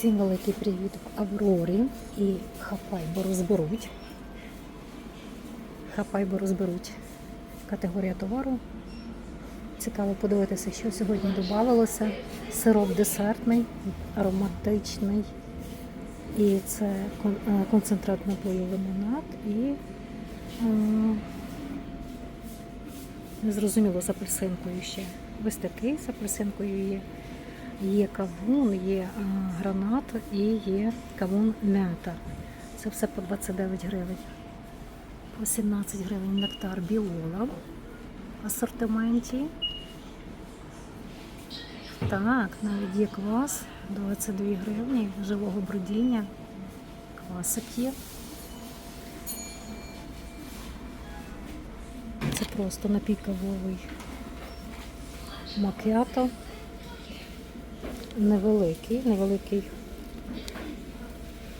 Всім великий привіт в Аврорі і хапай, бо розберуть. Хапай, бо розберуть. Категорія товару. Цікаво подивитися, що сьогодні додавалося. Сироп десертний, ароматичний. І це е, концентрат напою лимонад і е, незрозуміло з апельсинкою ще. Ось такий з апельсинкою є. Є кавун, є а, гранат і є кавун м'ята. Це все по 29 гривень. По 17 гривень нектар біола в асортименті. Так, навіть є квас 22 гривні живого бродіння. Квасик є. Це просто напій кавовий макіато. Невеликий, невеликий.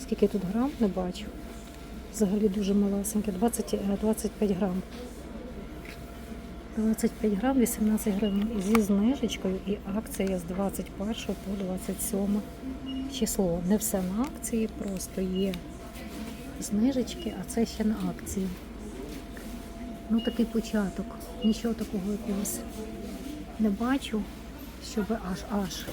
Скільки тут грам, не бачу. Взагалі дуже малесенький, 20, е, 25 грам. 25 грам, 18 гривень зі знижечкою і акція з 21 по 27 число. Не все на акції, просто є знижечки, а це ще на акції. Ну такий початок. Нічого такого якогось не бачу, щоб аж аж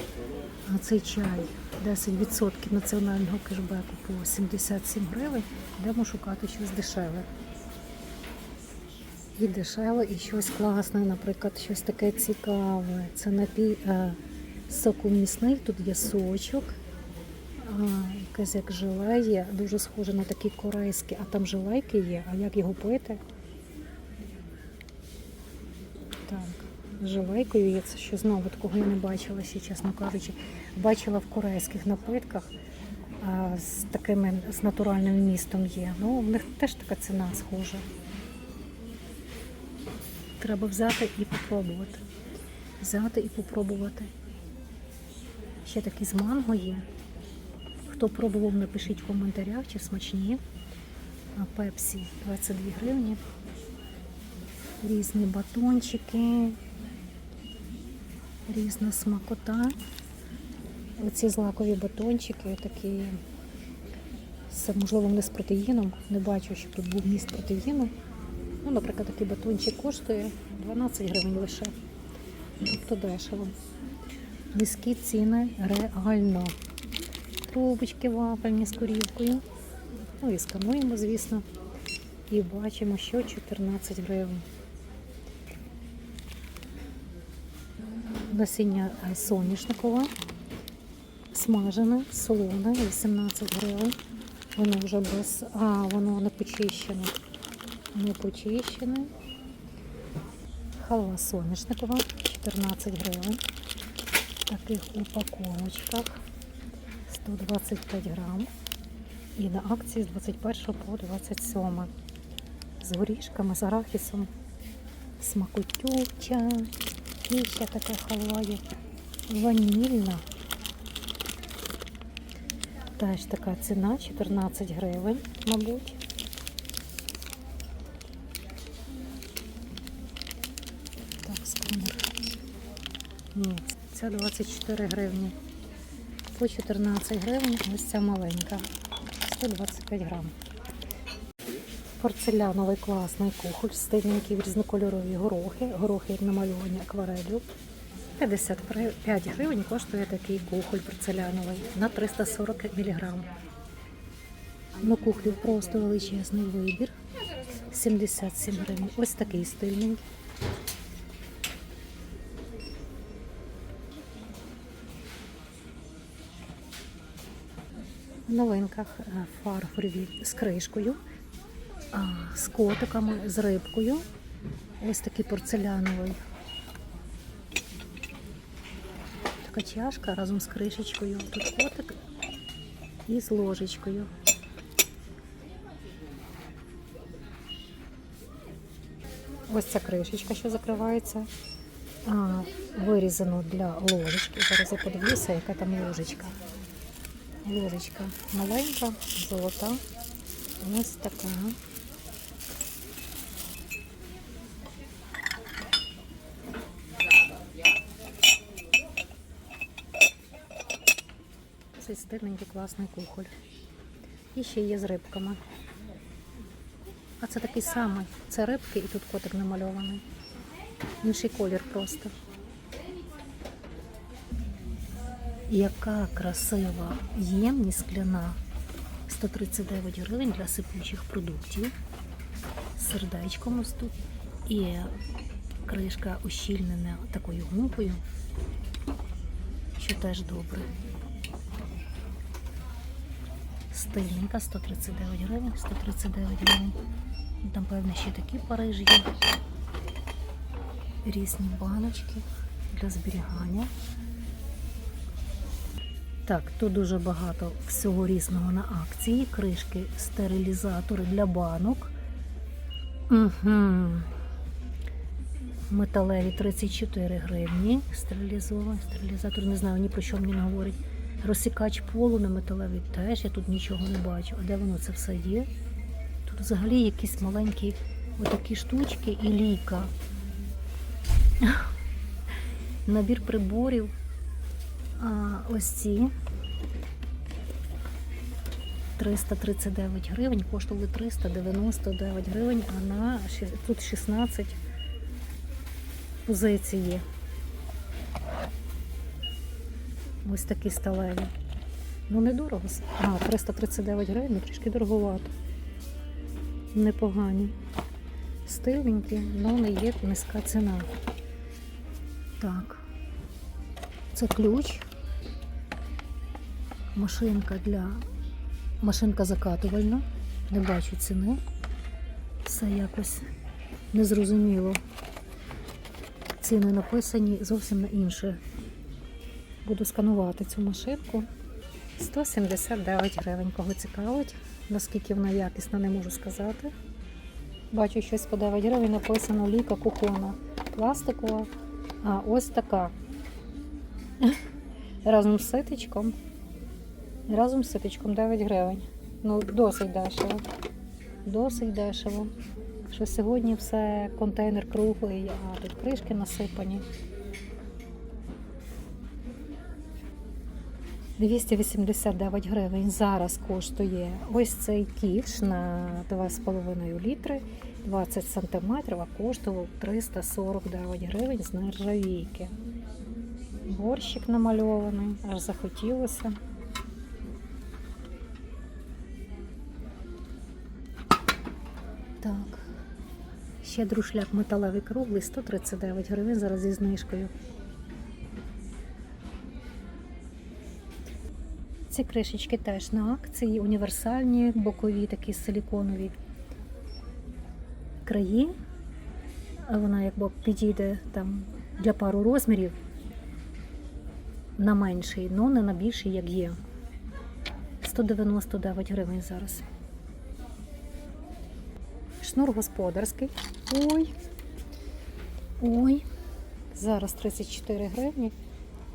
на цей чай 10% національного кешбеку по 77 гривень, йдемо шукати щось дешеве. І дешеве, і щось класне, наприклад, щось таке цікаве. Це напій е, сокумісний, тут є сочок, а, якесь як желе є, дуже схоже на такі корейські, а там желейки є, а як його пити? Так, з желейкою є це що знову такого я не бачила ще, чесно кажучи. Бачила в корейських напитках а, з такими з натуральним містом є. Ну, в них теж така ціна схожа. Треба взяти і попробувати. Взяти і попробувати. Ще такий з манго є. Хто пробував, напишіть в коментарях, чи смачні. Пепсі 22 гривні. Різні батончики, різна смакота. Оці злакові батончики такі, з, можливо, вони з протеїном. Не бачу, щоб тут був міст протеїну. Ну, наприклад, такий батончик коштує 12 гривень лише. Тобто дешево. Низькі ціни реально. Трубочки вафельні з корівкою. Ну і скануємо, звісно. І бачимо, що 14 гривень. Насіння е, соняшникове, смажене, солоне, 18 гривень. Воно вже без. А, воно не почищене. Не почищене. Халва соняшникова, 14 гривень. В таких упаковочках 125 грам. І на акції з 21 по 27. З горішками, з арахісом, смакотюча. Ще така халва є ванільна. Теж така ціна 14 гривень, мабуть. Так, сканер. Ні, ця 24 гривні. По 14 гривень ось ця маленька. 125 грам. Порцеляновий класний кухоль, стильненькі різнокольорові горохи. Горохи намальовані акварелью. 55 гривень коштує такий кухоль порцеляновий на 340 мг. На кухлі просто величезний вибір. 77 гривень. Ось такий стильний. В новинках е, фарфорові з кришкою, з котиками, з рибкою. Ось такий порцеляновий. Така чашка разом з кришечкою. Тут котик і з ложечкою. Ось ця кришечка, що закривається. А, вирізано для ложечки. Зараз я подивлюся, яка там ложечка. Ложечка маленька, золота. Ось така. Досить стильненький класний кухоль. І ще є з рибками. А це такий самий. Це рибки і тут котик намальований. Інший колір просто. Яка красива ємність скляна. 139 гривень для сипучих продуктів. Сердечком ось тут. І кришка ущільнена такою гумкою, що теж добре. Стильненька, 139 гривень, 139 гривень. Там, певно, ще такі Париж є. Різні баночки для зберігання. Так, тут дуже багато всього різного на акції. Кришки, стерилізатори для банок. Угу. Металеві 34 гривні. Стерилізований стерилізатор, не знаю, ні про що мені говорить. Розсікач полу на металевий теж, я тут нічого не бачу. А де воно це все є? Тут взагалі якісь маленькі отакі штучки і ліка. Набір приборів. А, ось ці 339 гривень, коштували 399 гривень, а на тут 16 позицій є. Ось такі сталеві. Ну, недорого. А, 339 гривень, ну, трішки дороговато. Непогані. Стильненькі, але не є низька ціна. Так. Це ключ. Машинка для машинка закатувальна. Не бачу ціни. Все якось незрозуміло. Ціни написані зовсім на інше. Буду сканувати цю машинку. 179 гривень. Кого цікавить, наскільки вона якісна, не можу сказати. Бачу щось по 9 гривень написано ліка кухона. Пластикова. А ось така. Разом з ситечком. Разом з ситечком 9 гривень. Ну, досить дешево. Досить дешево. Що сьогодні все контейнер круглий, а тут кришки насипані. 289 гривень зараз коштує ось цей кіш на 2,5 літри, 20 сантиметрів, а коштував 349 гривень з нержавійки. Борщик намальований, аж захотілося. Так. Ще друшляк металевий круглий, 139 гривень зараз зі знижкою. Ці кришечки теж на акції, універсальні, бокові, такі силіконові краї. Вона якби підійде там для пару розмірів на менший, але не на більший, як є. 199 гривень зараз. Шнур господарський. Ой. Ой. Зараз 34 гривні,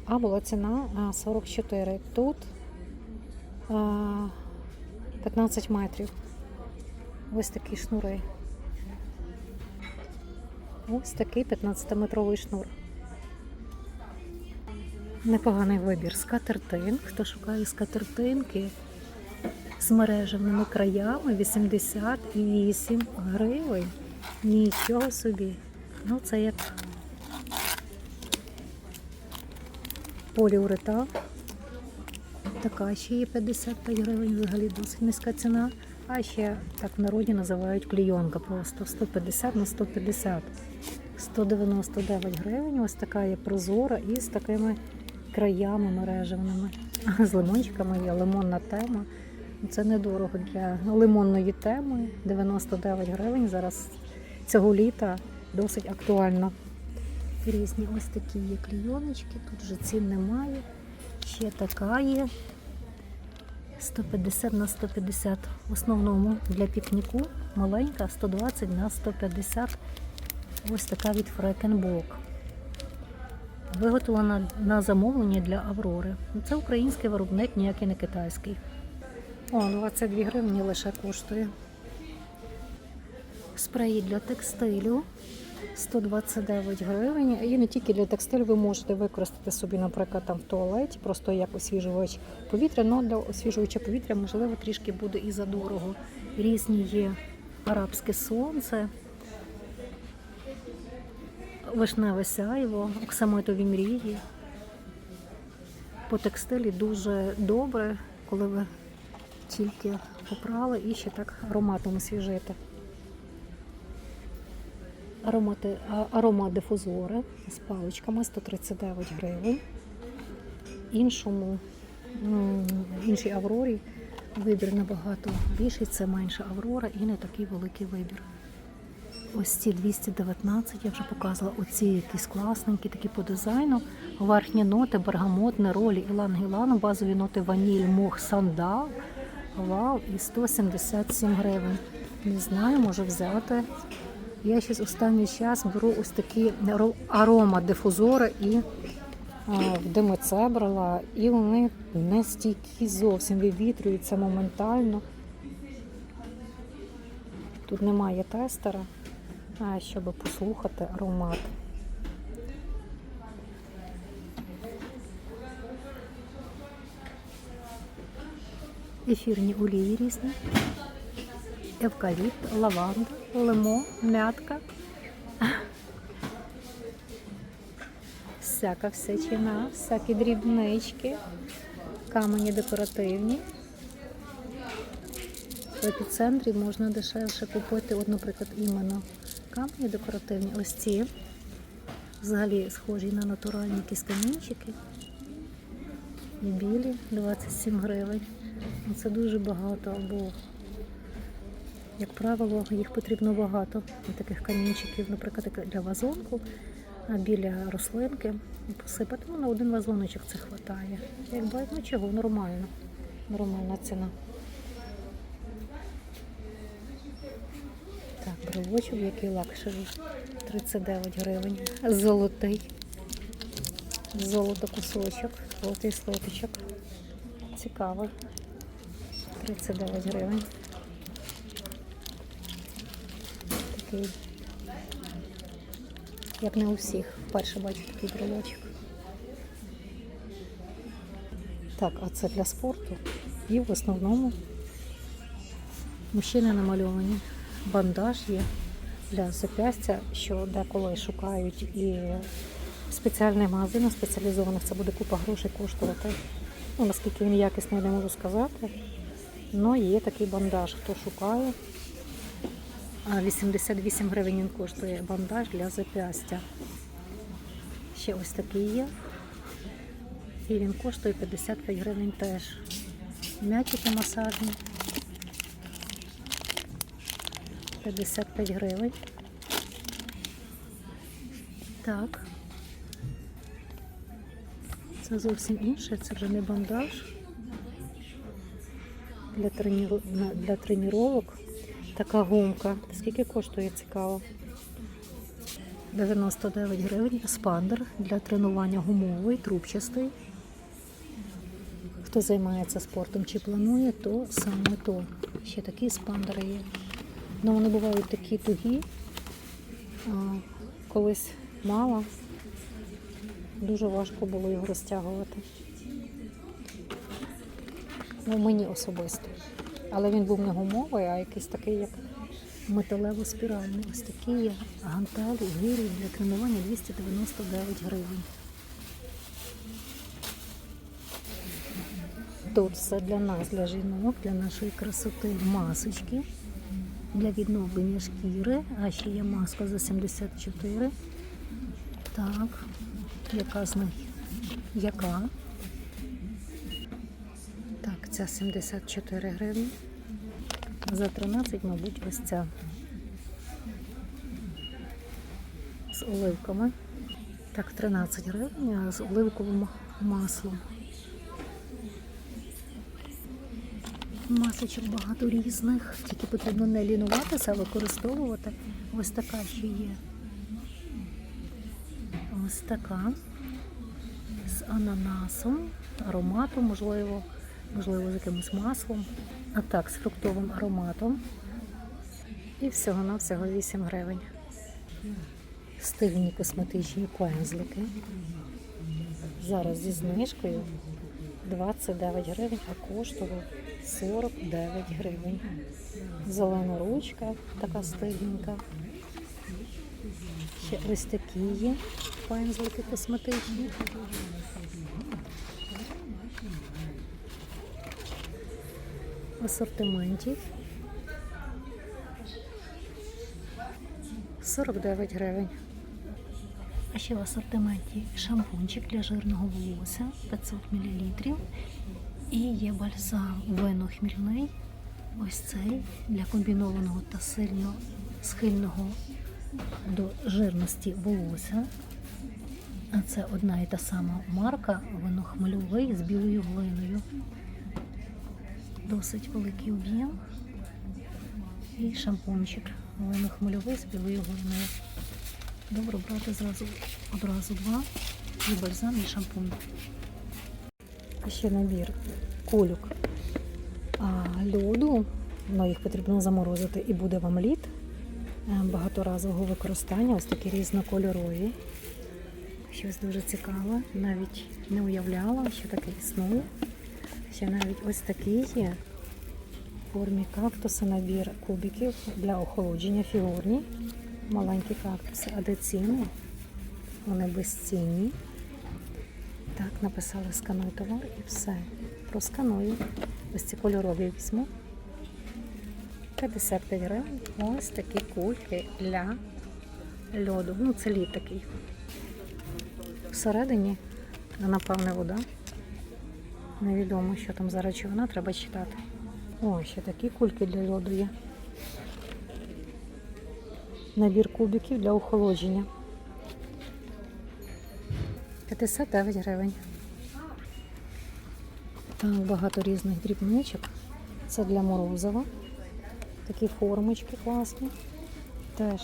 а була ціна 44. Тут а, 15 метрів. Ось такі шнури. Ось такий 15-метровий шнур. Непоганий вибір. Скатертин. Хто шукає скатертинки з мережевними краями 88 гривень. Нічого собі. Ну, це як поліуретан. Така ще є 55 гривень, взагалі досить низька ціна. А ще так в народі називають клійонка просто 150 на 150. 199 гривень. Ось така є прозора і з такими краями мережевними. З лимончиками є лимонна тема. Це недорого для лимонної теми. 99 гривень. Зараз цього літа досить актуально. Різні ось такі є клійоночки, тут вже цін немає. Ще така є. 150 на 150. В основному для пікніку маленька 120 на 150. Ось така від Фрекенбок. Виготовлена на замовлення для Аврори. Це український виробник, ніякий не китайський. О, 22 гривні лише коштує. Спреї для текстилю 129 гривень. І не тільки для текстилю ви можете використати собі, наприклад, там в туалеті, просто як освіжувач повітря, але для освіжувача повітря, можливо, трішки буде і задорого. Різні є арабське сонце, вишневе сяйво, оксамитові мрії. По текстилі дуже добре, коли ви тільки попрали і ще так ароматом освіжите. Аромати, а- аромат дифузори з паличками 139 гривень. Іншому, м, іншій Аврорі вибір набагато більший, це менша Аврора і не такий великий вибір. Ось ці 219 я вже показувала. Оці якісь класненькі, такі по дизайну. Верхні ноти, бергамот, неролі, ілан-гілан, базові ноти ваніль, мох, сандал. Вау, і 177 гривень. Не знаю, можу взяти. Я ще останній час беру ось такі аро- аромадифузори і в димице брала, і вони не стійкі зовсім вивітрюються моментально. Тут немає тестера, щоб послухати аромат. Ефірні олії різні. Евкаліпт, лаванда, лимон, мятка. Всяка всячина, всякі дрібнички, камені декоративні. В епіцентрі можна дешевше купити, от, наприклад, іменно камені декоративні. Ось ці. Взагалі схожі на натуральні якісь камінчики. І білі 27 гривень. Це дуже багато, бо, як правило, їх потрібно багато. Таких камінчиків, наприклад, для вазонку, а біля рослинки посипати. Ну, на один вазоночок це вистачає. Якби ну чого, нормально. Нормальна ціна. Так, брелочок, який лакшевий. 39 гривень. Золотий. Золото кусочок, золотий слоточок. Цікавий. 39 гривень. Такий, як не у всіх. Вперше бачу такий брелочок. Так, а це для спорту. І в основному мужчини намальовані. Бандаж є для запястя, що деколи шукають і спеціальний магазин спеціалізованих. Це буде купа грошей коштувати. Ну, наскільки він якісний, не можу сказати. Ну, є такий бандаж, хто шукає. А 88 гривень він коштує бандаж для запястя. Ще ось такий є. І він коштує 55 гривень теж. М'ячики масажні. 55 гривень. Так. Це зовсім інше, це вже не бандаж. Для, треніру... для тренувок така гумка. Скільки коштує цікаво? 99 гривень. Спандер для тренування гумовий, трубчастий. Хто займається спортом чи планує, то саме то. Ще такі спандери є. Ну, вони бувають такі тугі. Колись мала. Дуже важко було його розтягувати. Ну, мені особисто. Але він був не гумовий, а якийсь такий, як металево-спіральний. Ось такі гантелі, гирі для тренування 299 гривень. Тут все для нас, для жінок, для нашої красоти масочки для відновлення шкіри, а ще є маска за 74. Так, яка з них? Яка? Так, ця 74 гривні. За 13, мабуть, ось ця. З оливками. Так, 13 гривень, з оливковим маслом. Масочок багато різних, тільки потрібно не лінуватися, а використовувати. Ось така ще є. Ось така. З ананасом, ароматом, можливо, можливо, з якимось маслом. А так, з фруктовим ароматом. І всього-навсього 8 гривень. стильні косметичні пензлики. Зараз зі знижкою 29 гривень, а коштував 49 гривень. Зелена ручка, така стильненька. Ще ось такі є пензлики косметичні. Асортименті 49 гривень. А ще в асортименті шампунчик для жирного волосся 500 мл. І є бальзам вино хмільний. Ось цей для комбінованого та сильно схильного до жирності волосся. Це одна і та сама марка винохмельовий з білою глиною. Досить великий об'єм. І шампунчик винохмельовий з білою глиною. Добре брати зразу одразу два. І бальзам, і шампунь. А ще набір кульок а, льоду. Ну, їх потрібно заморозити і буде вам лід е, багаторазового використання. Ось такі різнокольорові. Щось дуже цікаве. Навіть не уявляла, що таке існує. Ще навіть ось такий є в формі кактуса набір кубиків для охолодження фігурні. Маленькі кактуси, а де ціни? Вони безцінні. Так, написали скануй товар і все. Просканую. Ось ці кольорові візьму. 55 гривень. Ось такі кульки для льоду. Ну, це лід такий. Всередині, напевне, вода. Невідомо, що там за речовина, треба читати. О, ще такі кульки для льоду є. Набір кубиків для охолодження. 59 гривень. Так, багато різних дрібничок. Це для морозива. Такі формочки класні. Теж.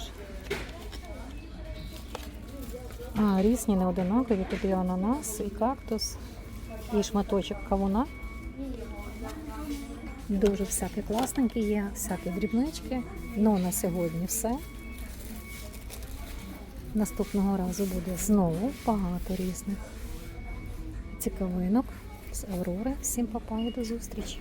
А, різні не одинакові. Тут і ананас, і кактус, і шматочок кавуна. Дуже всякі класненькі є, всякі дрібнички. Ну на сьогодні все. Наступного разу буде знову багато різних цікавинок з Аврори. Всім папа і до зустрічі!